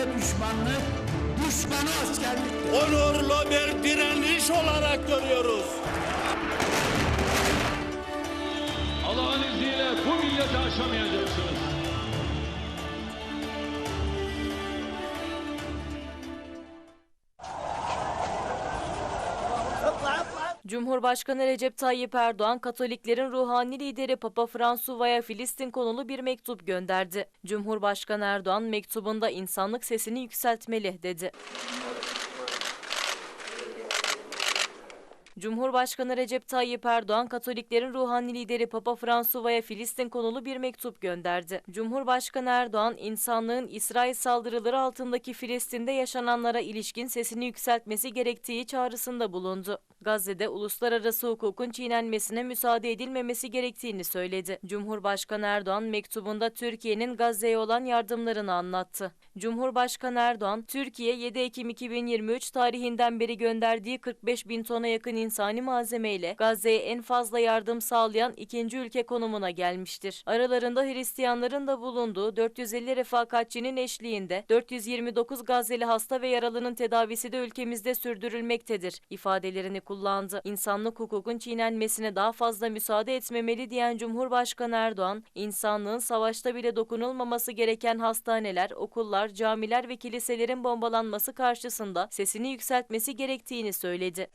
Düşmanlık, düşmana askerliktir. onurlu bir direniş olarak görüyoruz. Allah'ın izniyle bu milleti aşamayacaksınız. Cumhurbaşkanı Recep Tayyip Erdoğan, Katoliklerin ruhani lideri Papa Fransuva'ya Filistin konulu bir mektup gönderdi. Cumhurbaşkanı Erdoğan mektubunda insanlık sesini yükseltmeli dedi. Cumhurbaşkanı Recep Tayyip Erdoğan, Katoliklerin ruhani lideri Papa Fransuva'ya Filistin konulu bir mektup gönderdi. Cumhurbaşkanı Erdoğan, insanlığın İsrail saldırıları altındaki Filistin'de yaşananlara ilişkin sesini yükseltmesi gerektiği çağrısında bulundu. Gazze'de uluslararası hukukun çiğnenmesine müsaade edilmemesi gerektiğini söyledi. Cumhurbaşkanı Erdoğan mektubunda Türkiye'nin Gazze'ye olan yardımlarını anlattı. Cumhurbaşkanı Erdoğan, Türkiye 7 Ekim 2023 tarihinden beri gönderdiği 45 bin tona yakın insani malzemeyle Gazze'ye en fazla yardım sağlayan ikinci ülke konumuna gelmiştir. Aralarında Hristiyanların da bulunduğu 450 refakatçinin eşliğinde 429 Gazze'li hasta ve yaralının tedavisi de ülkemizde sürdürülmektedir ifadelerini kullandı. İnsanlık hukukun çiğnenmesine daha fazla müsaade etmemeli diyen Cumhurbaşkanı Erdoğan, insanlığın savaşta bile dokunulmaması gereken hastaneler, okullar, camiler ve kiliselerin bombalanması karşısında sesini yükseltmesi gerektiğini söyledi.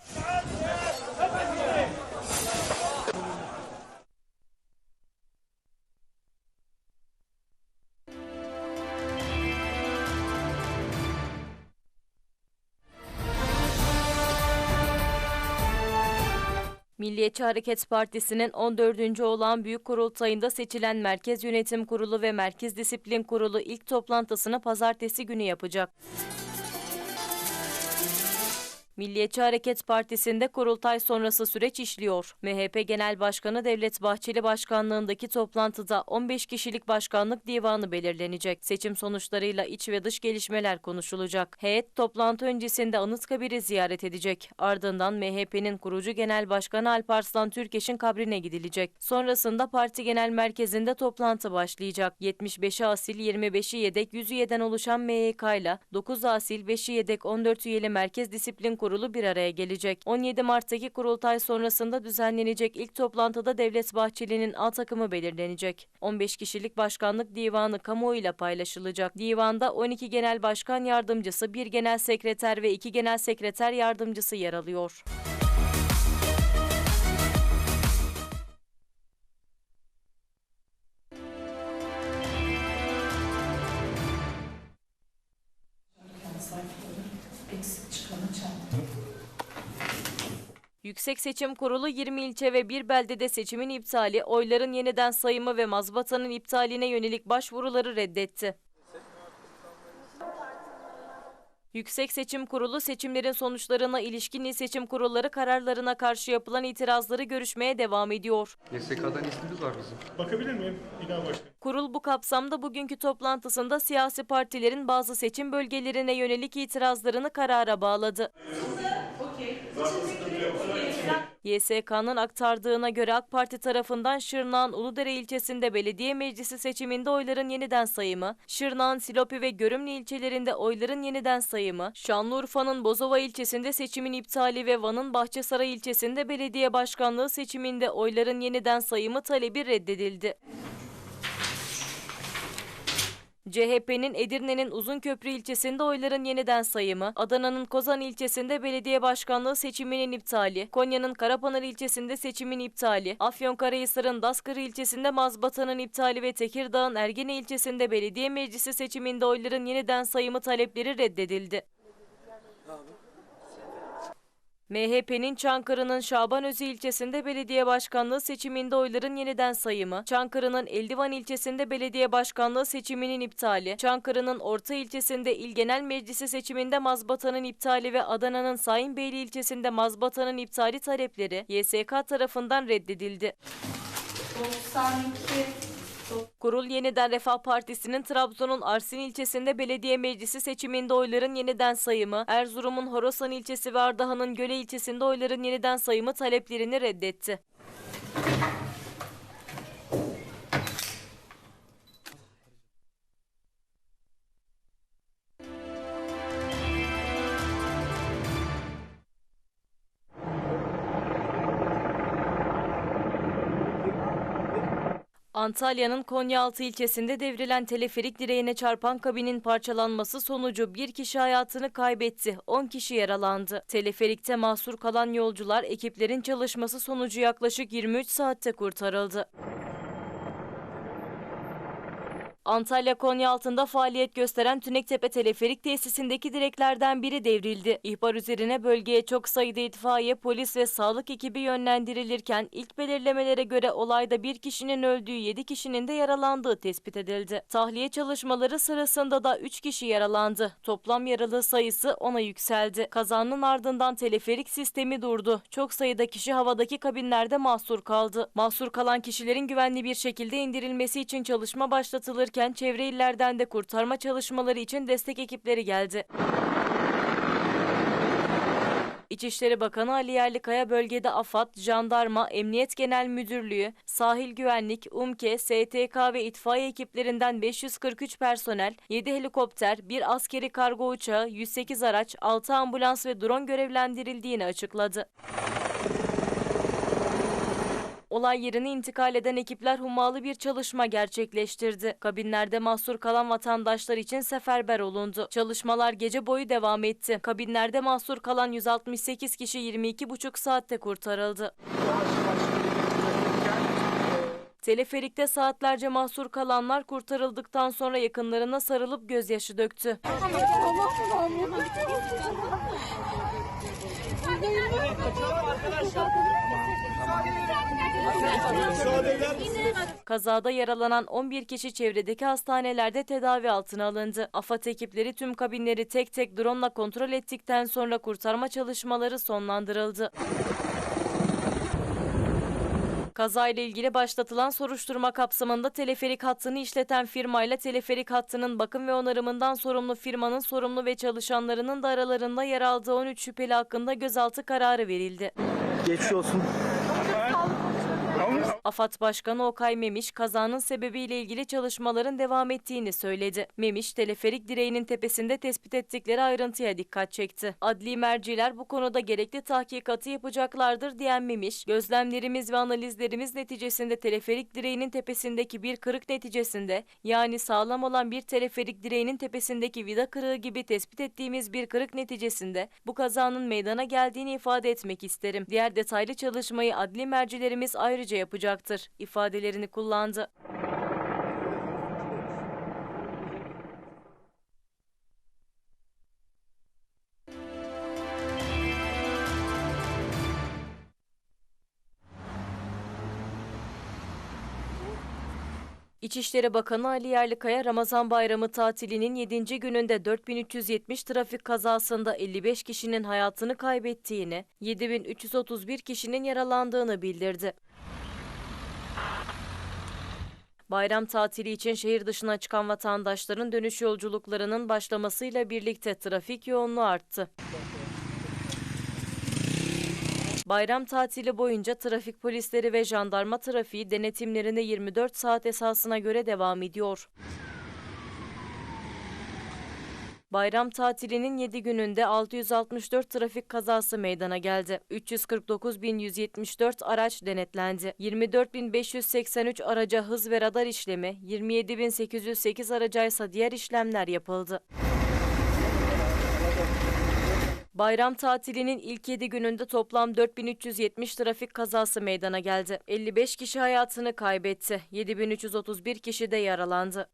Milliyetçi Hareket Partisi'nin 14. olan büyük kurultayında seçilen Merkez Yönetim Kurulu ve Merkez Disiplin Kurulu ilk toplantısını pazartesi günü yapacak. Milliyetçi Hareket Partisi'nde kurultay sonrası süreç işliyor. MHP Genel Başkanı Devlet Bahçeli başkanlığındaki toplantıda 15 kişilik başkanlık divanı belirlenecek. Seçim sonuçlarıyla iç ve dış gelişmeler konuşulacak. Heyet toplantı öncesinde Anıtkabir'i ziyaret edecek. Ardından MHP'nin kurucu Genel Başkanı Alparslan Türkeş'in kabrine gidilecek. Sonrasında parti genel merkezinde toplantı başlayacak. 75'i asil, 25'i yedek, 100 üyeden oluşan MYK ile 9 asil, 5'i yedek, 14 üyeli Merkez Disiplin Kurulu bir araya gelecek. 17 Mart'taki kurultay sonrasında düzenlenecek ilk toplantıda Devlet Bahçeli'nin A takımı belirlenecek. 15 kişilik başkanlık divanı kamuoyuyla paylaşılacak. Divanda 12 genel başkan yardımcısı, 1 genel sekreter ve 2 genel sekreter yardımcısı yer alıyor. Yüksek Seçim Kurulu 20 ilçe ve bir beldede seçimin iptali, oyların yeniden sayımı ve mazbatanın iptaline yönelik başvuruları reddetti. Yüksek Seçim Kurulu seçimlerin sonuçlarına ilişkin il seçim kurulları kararlarına karşı yapılan itirazları görüşmeye devam ediyor. YSK'dan iznimiz var bizim. Bakabilir miyim? Bir daha başla. Kurul bu kapsamda bugünkü toplantısında siyasi partilerin bazı seçim bölgelerine yönelik itirazlarını karara bağladı. YSK'nın aktardığına göre AK Parti tarafından Şırnak'ın Uludere ilçesinde belediye meclisi seçiminde oyların yeniden sayımı, Şırnak'ın Silopi ve Görümlü ilçelerinde oyların yeniden sayımı, Şanlıurfa'nın Bozova ilçesinde seçimin iptali ve Van'ın Bahçesaray ilçesinde belediye başkanlığı seçiminde oyların yeniden sayımı talebi reddedildi. CHP'nin Edirne'nin Uzunköprü ilçesinde oyların yeniden sayımı, Adana'nın Kozan ilçesinde belediye başkanlığı seçiminin iptali, Konya'nın Karapınar ilçesinde seçimin iptali, Afyonkarahisar'ın Daskırı ilçesinde mazbatanın iptali ve Tekirdağ'ın Ergene ilçesinde belediye meclisi seçiminde oyların yeniden sayımı talepleri reddedildi. MHP'nin Çankırı'nın Şabanözü ilçesinde belediye başkanlığı seçiminde oyların yeniden sayımı, Çankırı'nın Eldivan ilçesinde belediye başkanlığı seçiminin iptali, Çankırı'nın Orta ilçesinde İl Genel Meclisi seçiminde mazbatanın iptali ve Adana'nın Sayınbeyli ilçesinde mazbatanın iptali talepleri YSK tarafından reddedildi. 92 Kurul yeniden Refah Partisi'nin Trabzon'un Arsin ilçesinde belediye meclisi seçiminde oyların yeniden sayımı, Erzurum'un Horasan ilçesi ve Ardahan'ın Göle ilçesinde oyların yeniden sayımı taleplerini reddetti. Antalya'nın Konyaaltı ilçesinde devrilen teleferik direğine çarpan kabinin parçalanması sonucu bir kişi hayatını kaybetti, 10 kişi yaralandı. Teleferikte mahsur kalan yolcular ekiplerin çalışması sonucu yaklaşık 23 saatte kurtarıldı. Antalya Konyaaltı'nda faaliyet gösteren Tünektepe Teleferik tesisindeki direklerden biri devrildi. İhbar üzerine bölgeye çok sayıda itfaiye, polis ve sağlık ekibi yönlendirilirken ilk belirlemelere göre olayda bir kişinin öldüğü 7 kişinin de yaralandığı tespit edildi. Tahliye çalışmaları sırasında da 3 kişi yaralandı. Toplam yaralı sayısı 10'a yükseldi. Kazanın ardından teleferik sistemi durdu. Çok sayıda kişi havadaki kabinlerde mahsur kaldı. Mahsur kalan kişilerin güvenli bir şekilde indirilmesi için çalışma başlatılırken çevre illerden de kurtarma çalışmaları için destek ekipleri geldi. İçişleri Bakanı Ali Yerlikaya bölgede AFAD, Jandarma, Emniyet Genel Müdürlüğü, Sahil Güvenlik, UMKE, STK ve itfaiye ekiplerinden 543 personel, 7 helikopter, 1 askeri kargo uçağı, 108 araç, 6 ambulans ve drone görevlendirildiğini açıkladı. Olay yerine intikal eden ekipler hummalı bir çalışma gerçekleştirdi. Kabinlerde mahsur kalan vatandaşlar için seferber olundu. Çalışmalar gece boyu devam etti. Kabinlerde mahsur kalan 168 kişi 22,5 saatte kurtarıldı. Teleferikte saatlerce mahsur kalanlar kurtarıldıktan sonra yakınlarına sarılıp gözyaşı döktü. Kazada yaralanan 11 kişi çevredeki hastanelerde tedavi altına alındı. AFAD ekipleri tüm kabinleri tek tek drone kontrol ettikten sonra kurtarma çalışmaları sonlandırıldı. Kazayla ilgili başlatılan soruşturma kapsamında teleferik hattını işleten firmayla teleferik hattının bakım ve onarımından sorumlu firmanın sorumlu ve çalışanlarının da aralarında yer aldığı 13 şüpheli hakkında gözaltı kararı verildi. Geçmiş olsun. AFAD Başkanı Okay Memiş kazanın sebebiyle ilgili çalışmaların devam ettiğini söyledi. Memiş teleferik direğinin tepesinde tespit ettikleri ayrıntıya dikkat çekti. Adli merciler bu konuda gerekli tahkikatı yapacaklardır diyen Memiş, gözlemlerimiz ve analizlerimiz neticesinde teleferik direğinin tepesindeki bir kırık neticesinde yani sağlam olan bir teleferik direğinin tepesindeki vida kırığı gibi tespit ettiğimiz bir kırık neticesinde bu kazanın meydana geldiğini ifade etmek isterim. Diğer detaylı çalışmayı adli mercilerimiz ayrıca yapacaktır ifadelerini kullandı. İçişleri Bakanı Ali Yerlikaya Ramazan Bayramı tatilinin 7. gününde 4370 trafik kazasında 55 kişinin hayatını kaybettiğini, 7331 kişinin yaralandığını bildirdi. Bayram tatili için şehir dışına çıkan vatandaşların dönüş yolculuklarının başlamasıyla birlikte trafik yoğunluğu arttı. Bayram tatili boyunca trafik polisleri ve jandarma trafiği denetimlerine 24 saat esasına göre devam ediyor. Bayram tatilinin 7 gününde 664 trafik kazası meydana geldi. 349.174 araç denetlendi. 24.583 araca hız ve radar işlemi, 27.808 araca ise diğer işlemler yapıldı. Bayram tatilinin ilk 7 gününde toplam 4370 trafik kazası meydana geldi. 55 kişi hayatını kaybetti. 7331 kişi de yaralandı.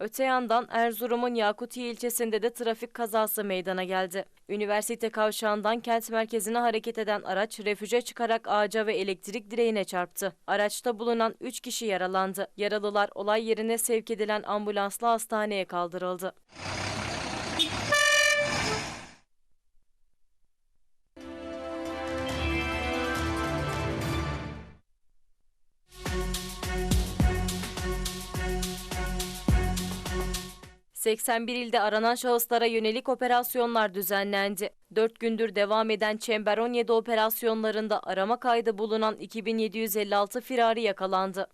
Öte yandan Erzurum'un Yakutiye ilçesinde de trafik kazası meydana geldi. Üniversite kavşağından kent merkezine hareket eden araç refüje çıkarak ağaca ve elektrik direğine çarptı. Araçta bulunan 3 kişi yaralandı. Yaralılar olay yerine sevk edilen ambulansla hastaneye kaldırıldı. ...81 ilde aranan şahıslara yönelik operasyonlar düzenlendi. 4 gündür devam eden Çember 17 operasyonlarında arama kaydı bulunan 2756 firari yakalandı.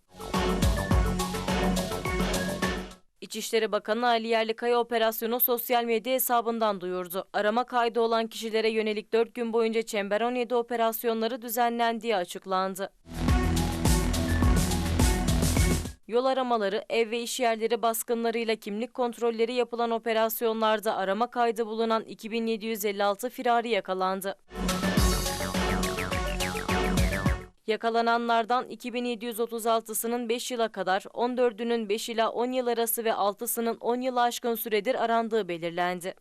İçişleri Bakanı Ali Yerlikaya operasyonu sosyal medya hesabından duyurdu. Arama kaydı olan kişilere yönelik 4 gün boyunca Çember 17 operasyonları düzenlendiği açıklandı. Yol aramaları, ev ve iş yerleri baskınlarıyla kimlik kontrolleri yapılan operasyonlarda arama kaydı bulunan 2756 firari yakalandı. Yakalananlardan 2736'sının 5 yıla kadar, 14'ünün 5 ila 10 yıl arası ve 6'sının 10 yılı aşkın süredir arandığı belirlendi.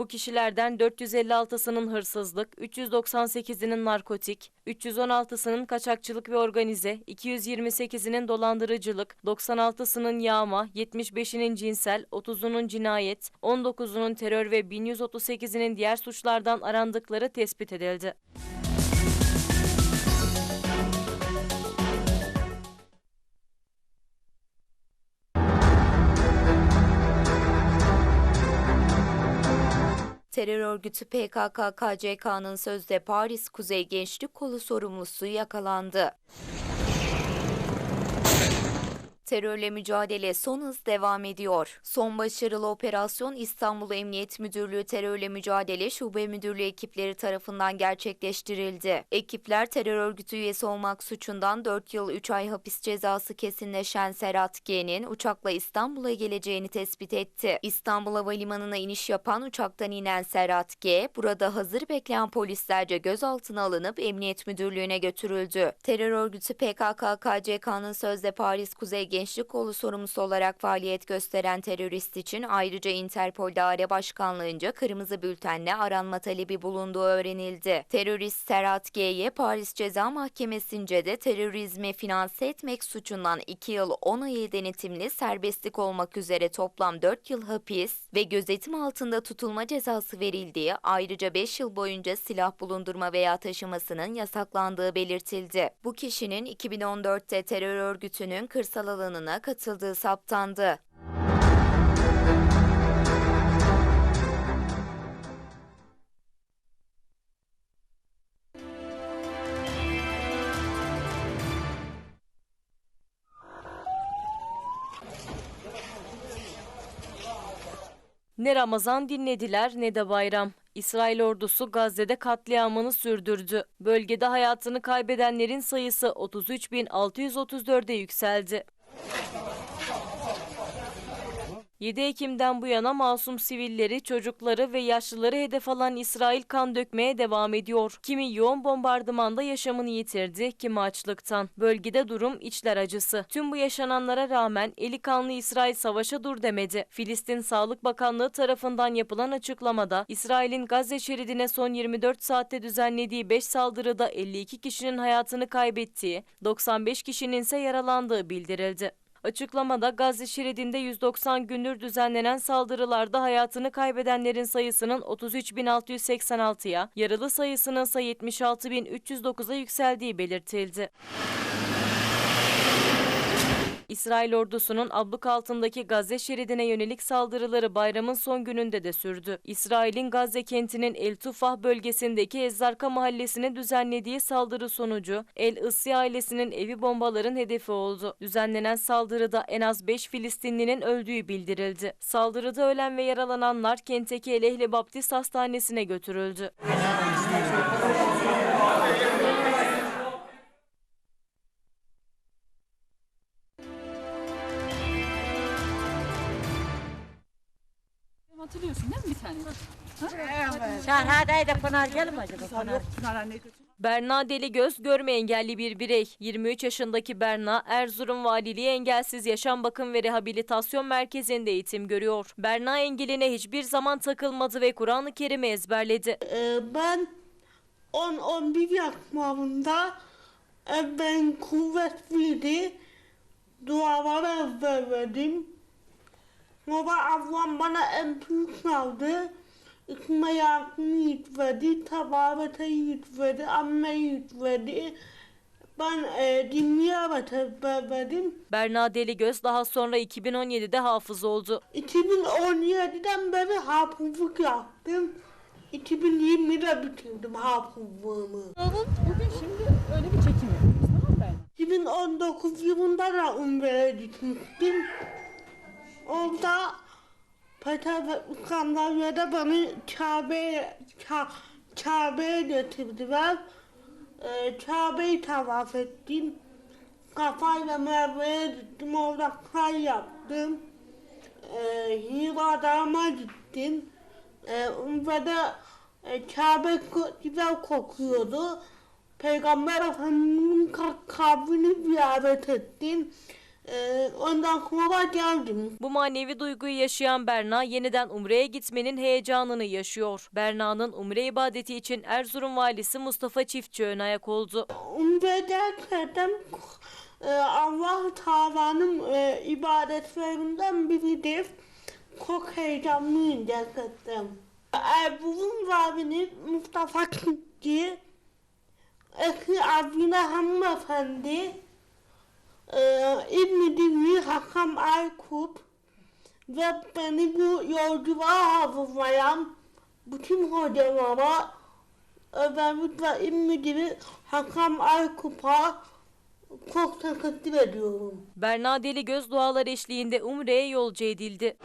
Bu kişilerden 456'sının hırsızlık, 398'inin narkotik, 316'sının kaçakçılık ve organize, 228'inin dolandırıcılık, 96'sının yağma, 75'inin cinsel, 30'unun cinayet, 19'unun terör ve 1138'inin diğer suçlardan arandıkları tespit edildi. Terör örgütü PKK-KCK'nın sözde Paris Kuzey Gençlik Kolu sorumlusu yakalandı. Terörle mücadele son hız devam ediyor. Son başarılı operasyon İstanbul Emniyet Müdürlüğü Terörle Mücadele Şube Müdürlüğü ekipleri tarafından gerçekleştirildi. Ekipler terör örgütü üyesi olmak suçundan 4 yıl 3 ay hapis cezası kesinleşen Serhat G'nin uçakla İstanbul'a geleceğini tespit etti. İstanbul Havalimanı'na iniş yapan uçaktan inen Serhat G, burada hazır bekleyen polislerce gözaltına alınıp Emniyet Müdürlüğü'ne götürüldü. Terör örgütü PKK-KCK'nın sözde Paris Kuzey Gençlik Kolu sorumlusu olarak faaliyet gösteren terörist için ayrıca Interpol Daire Başkanlığı'nca kırmızı bültenle aranma talebi bulunduğu öğrenildi. Terörist Serhat G'ye Paris Ceza Mahkemesi'nce de terörizmi finanse etmek suçundan 2 yıl 10 ay denetimli serbestlik olmak üzere toplam 4 yıl hapis ve gözetim altında tutulma cezası verildiği ayrıca 5 yıl boyunca silah bulundurma veya taşımasının yasaklandığı belirtildi. Bu kişinin 2014'te terör örgütünün kırsal alanına katıldığı saptandı. Ne Ramazan dinlediler ne de bayram. İsrail ordusu Gazze'de katliamını sürdürdü. Bölgede hayatını kaybedenlerin sayısı 33.634'e yükseldi. Thank you. 7 Ekim'den bu yana masum sivilleri, çocukları ve yaşlıları hedef alan İsrail kan dökmeye devam ediyor. Kimi yoğun bombardımanda yaşamını yitirdi, kimi açlıktan. Bölgede durum içler acısı. Tüm bu yaşananlara rağmen eli kanlı İsrail savaşa dur demedi. Filistin Sağlık Bakanlığı tarafından yapılan açıklamada İsrail'in Gazze şeridine son 24 saatte düzenlediği 5 saldırıda 52 kişinin hayatını kaybettiği, 95 kişinin ise yaralandığı bildirildi. Açıklamada Gazze şeridinde 190 gündür düzenlenen saldırılarda hayatını kaybedenlerin sayısının 33.686'ya, yaralı sayısının ise 76.309'a yükseldiği belirtildi. İsrail ordusunun abluk altındaki Gazze şeridine yönelik saldırıları bayramın son gününde de sürdü. İsrail'in Gazze kentinin El Tufah bölgesindeki Ezzarka mahallesine düzenlediği saldırı sonucu El Issi ailesinin evi bombaların hedefi oldu. Düzenlenen saldırıda en az 5 Filistinlinin öldüğü bildirildi. Saldırıda ölen ve yaralananlar kentteki El Ehli Baptist Hastanesi'ne götürüldü. Hatırlıyorsun değil mi bir tane? Şahadaydı Pınar gelir mi acaba? Pınar. Berna Deligöz görme engelli bir birey. 23 yaşındaki Berna Erzurum Valiliği Engelsiz Yaşam Bakım ve Rehabilitasyon Merkezi'nde eğitim görüyor. Berna engeline hiçbir zaman takılmadı ve Kur'an-ı Kerim'i ezberledi. Ee, ben 10-11 yaşlarında e, ben kuvvetliydi. Duaları ezberledim. Sonra ablam bana MP3 aldı. İsme Yasin'i yükledi, Tabarete yükledi, Amme yükledi. Ben e, dinleyerek ezberledim. Berna Deligöz daha sonra 2017'de hafız oldu. 2017'den beri hafızlık yaptım. 2020'de bitirdim hafızlığımı. Bugün şimdi öyle bir çekim yapıyoruz tamam mı ben? 2019 yılında da Umre'ye gitmiştim. Orada Peter Skandalya'da beni Kabe'ye Ka- Kabe'ye getirdiler. e, Kabe'yi tavaf ettim. Kafayla Merve'ye gittim. Orada kay yaptım. E, Hira Dağı'na gittim. E, ve e, Kabe güzel kokuyordu. Peygamber Efendimiz'in ka- kabrini ziyaret ettim. E, ondan sonra geldim. Bu manevi duyguyu yaşayan Berna yeniden Umre'ye gitmenin heyecanını yaşıyor. Berna'nın Umre ibadeti için Erzurum valisi Mustafa Çiftçi ön ayak oldu. Umre gerçekten e, Allah Teala'nın e, ibadetlerinden biridir. Çok heyecanlıyım gerçekten. Erzurum valisi Mustafa Kıkçı, eski Azine Hanımefendi, e, İbn-i Dini Hakan Aykut ve beni bu yolculuğa hazırlayan bütün hocalara özellikle İbn-i Dini Hakan Aykut'a çok teşekkür ediyorum. Berna Deli göz dualar eşliğinde Umre'ye yolcu edildi.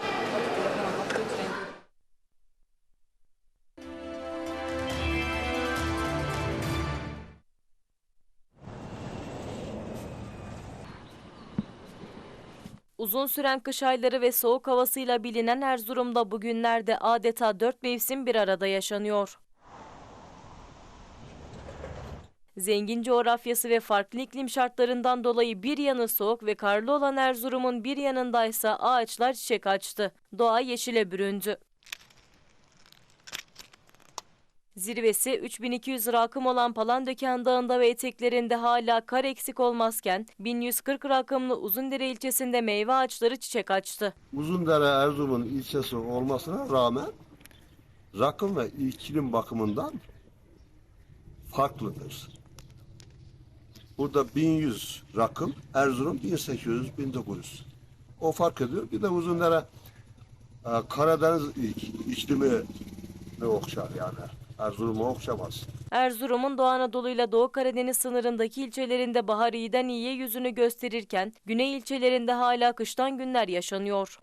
Uzun süren kış ayları ve soğuk havasıyla bilinen Erzurum'da bugünlerde adeta dört mevsim bir arada yaşanıyor. Zengin coğrafyası ve farklı iklim şartlarından dolayı bir yanı soğuk ve karlı olan Erzurum'un bir yanındaysa ağaçlar çiçek açtı. Doğa yeşile büründü. Zirvesi 3200 rakım olan Palandöken Dağı'nda ve eteklerinde hala kar eksik olmazken 1140 rakımlı Uzundere ilçesinde meyve ağaçları çiçek açtı. Uzundere Erzurum'un ilçesi olmasına rağmen rakım ve iklim bakımından farklıdır. Burada 1100 rakım, Erzurum 1800, 1900. O fark ediyor. Bir de Uzundere e, Karadeniz ik- iklimi ne okşar yani. Erzurum'u okşamaz. Erzurum'un Doğu Anadolu ile Doğu Karadeniz sınırındaki ilçelerinde bahar iyiden iyiye yüzünü gösterirken güney ilçelerinde hala kıştan günler yaşanıyor.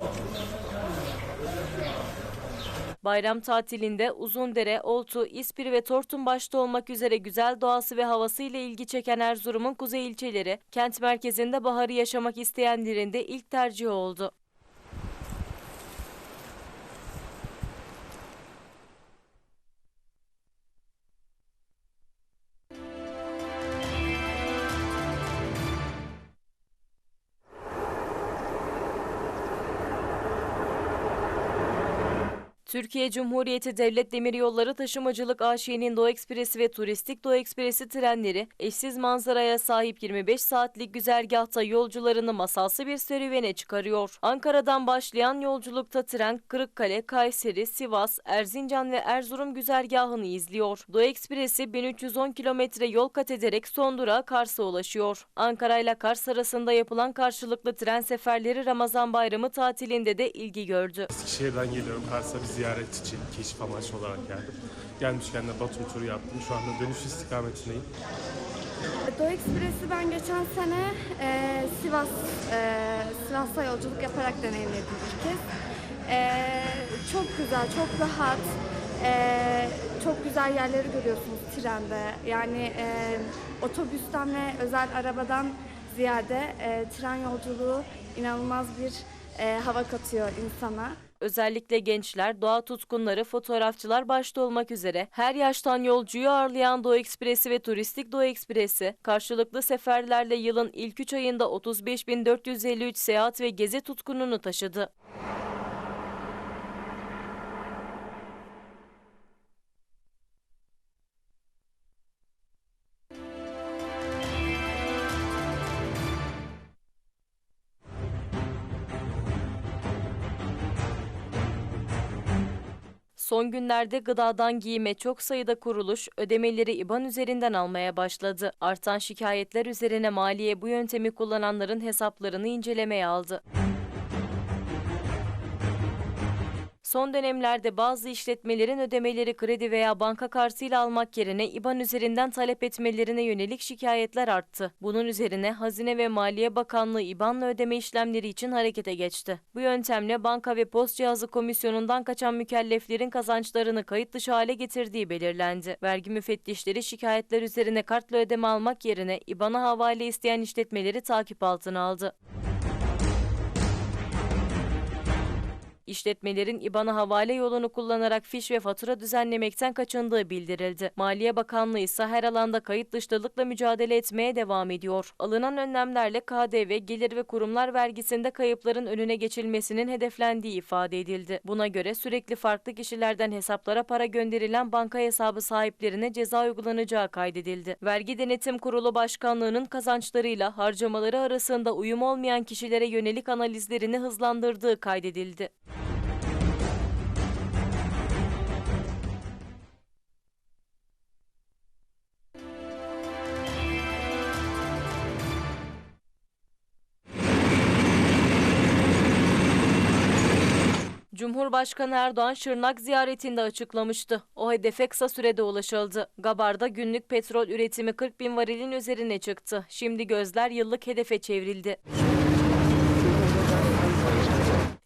Bayram tatilinde Uzundere, Oltu, İspir ve Tortum başta olmak üzere güzel doğası ve havası ile ilgi çeken Erzurum'un kuzey ilçeleri, kent merkezinde baharı yaşamak isteyenlerin de ilk tercihi oldu. Türkiye Cumhuriyeti Devlet Demiryolları Taşımacılık AŞ'nin Doğu Ekspresi ve Turistik Doğu Ekspresi trenleri eşsiz manzaraya sahip 25 saatlik güzergahta yolcularını masalsı bir serüvene çıkarıyor. Ankara'dan başlayan yolculukta tren Kırıkkale, Kayseri, Sivas, Erzincan ve Erzurum güzergahını izliyor. Doğu Ekspresi 1310 kilometre yol kat ederek son durağı Kars'a ulaşıyor. Ankara ile Kars arasında yapılan karşılıklı tren seferleri Ramazan bayramı tatilinde de ilgi gördü. Eskişehir'den geliyorum Kars'a bir ziyaret için, keşif amaçlı olarak geldim. Gelmişken de Batum turu yaptım. Şu anda dönüş istikametindeyim. Doğu Ekspresi ben geçen sene e, Sivas e, Sivas'a yolculuk yaparak deneyimledim ilk kez. E, çok güzel, çok rahat. e, çok güzel yerleri görüyorsunuz trende. Yani e, otobüsten ve özel arabadan ziyade e, tren yolculuğu inanılmaz bir e, hava katıyor insana. Özellikle gençler, doğa tutkunları, fotoğrafçılar başta olmak üzere her yaştan yolcuyu ağırlayan Doğu Ekspresi ve Turistik Doğu Ekspresi, karşılıklı seferlerle yılın ilk 3 ayında 35.453 seyahat ve gezi tutkununu taşıdı. Son günlerde gıdadan giyime çok sayıda kuruluş ödemeleri IBAN üzerinden almaya başladı. Artan şikayetler üzerine maliye bu yöntemi kullananların hesaplarını incelemeye aldı. Son dönemlerde bazı işletmelerin ödemeleri kredi veya banka kartıyla almak yerine IBAN üzerinden talep etmelerine yönelik şikayetler arttı. Bunun üzerine Hazine ve Maliye Bakanlığı IBAN'la ödeme işlemleri için harekete geçti. Bu yöntemle Banka ve Post Cihazı Komisyonu'ndan kaçan mükelleflerin kazançlarını kayıt dışı hale getirdiği belirlendi. Vergi müfettişleri şikayetler üzerine kartla ödeme almak yerine IBAN'a havale isteyen işletmeleri takip altına aldı. İşletmelerin IBAN'a havale yolunu kullanarak fiş ve fatura düzenlemekten kaçındığı bildirildi. Maliye Bakanlığı ise her alanda kayıt dışlılıkla mücadele etmeye devam ediyor. Alınan önlemlerle KDV, gelir ve kurumlar vergisinde kayıpların önüne geçilmesinin hedeflendiği ifade edildi. Buna göre sürekli farklı kişilerden hesaplara para gönderilen banka hesabı sahiplerine ceza uygulanacağı kaydedildi. Vergi Denetim Kurulu Başkanlığı'nın kazançlarıyla harcamaları arasında uyum olmayan kişilere yönelik analizlerini hızlandırdığı kaydedildi. Cumhurbaşkanı Erdoğan Şırnak ziyaretinde açıklamıştı. O hedefe kısa sürede ulaşıldı. Gabar'da günlük petrol üretimi 40 bin varilin üzerine çıktı. Şimdi gözler yıllık hedefe çevrildi.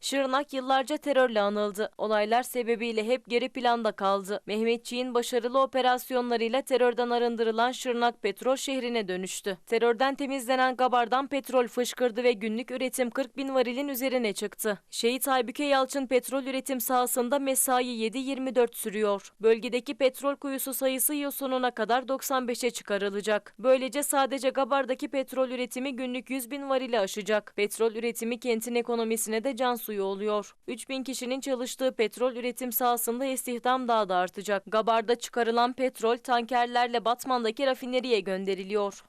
Şırnak yıllarca terörle anıldı. Olaylar sebebiyle hep geri planda kaldı. Mehmetçiğin başarılı operasyonlarıyla terörden arındırılan Şırnak petrol şehrine dönüştü. Terörden temizlenen Gabar'dan petrol fışkırdı ve günlük üretim 40 bin varilin üzerine çıktı. Şehit Aybüke Yalçın petrol üretim sahasında mesai 7-24 sürüyor. Bölgedeki petrol kuyusu sayısı yıl sonuna kadar 95'e çıkarılacak. Böylece sadece Gabar'daki petrol üretimi günlük 100 bin varili aşacak. Petrol üretimi kentin ekonomisine de can suyu oluyor. 3000 kişinin çalıştığı petrol üretim sahasında istihdam daha da artacak. Gabar'da çıkarılan petrol tankerlerle Batman'daki rafineriye gönderiliyor.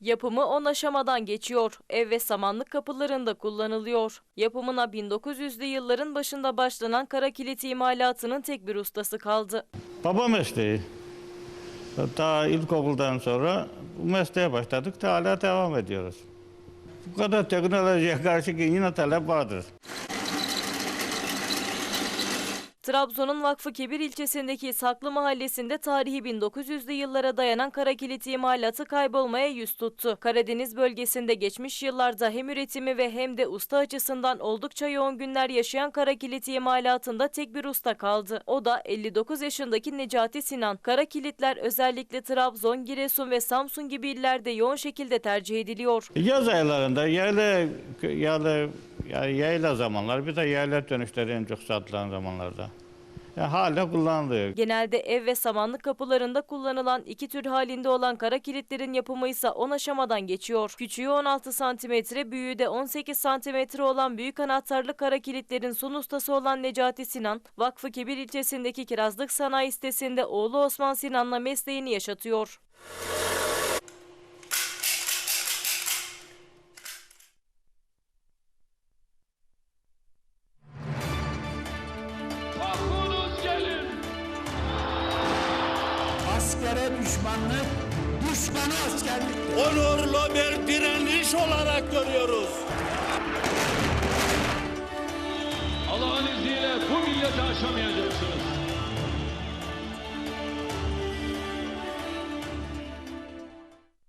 Yapımı 10 aşamadan geçiyor. Ev ve samanlık kapılarında kullanılıyor. Yapımına 1900'lü yılların başında başlanan kara kilit imalatının tek bir ustası kaldı. Baba mesleği. Daha ilkokuldan sonra bu mesleğe başladık da hala devam ediyoruz. Bu kadar teknolojiye karşı yine talep vardır. Trabzon'un Vakfı Kebir ilçesindeki Saklı Mahallesi'nde tarihi 1900'lü yıllara dayanan kara kilit imalatı kaybolmaya yüz tuttu. Karadeniz bölgesinde geçmiş yıllarda hem üretimi ve hem de usta açısından oldukça yoğun günler yaşayan kara kilit imalatında tek bir usta kaldı. O da 59 yaşındaki Necati Sinan. Kara kilitler özellikle Trabzon, Giresun ve Samsun gibi illerde yoğun şekilde tercih ediliyor. Yaz aylarında yayla, yayla, yani yayla zamanlar bir de yayla dönüşleri en çok satılan zamanlarda. Yani hala kullanılıyor. Genelde ev ve samanlık kapılarında kullanılan iki tür halinde olan kara kilitlerin yapımı ise 10 aşamadan geçiyor. Küçüğü 16 santimetre, büyüğü de 18 santimetre olan büyük anahtarlı kara kilitlerin son ustası olan Necati Sinan, Vakfı Kebir ilçesindeki kirazlık sanayi sitesinde oğlu Osman Sinan'la mesleğini yaşatıyor.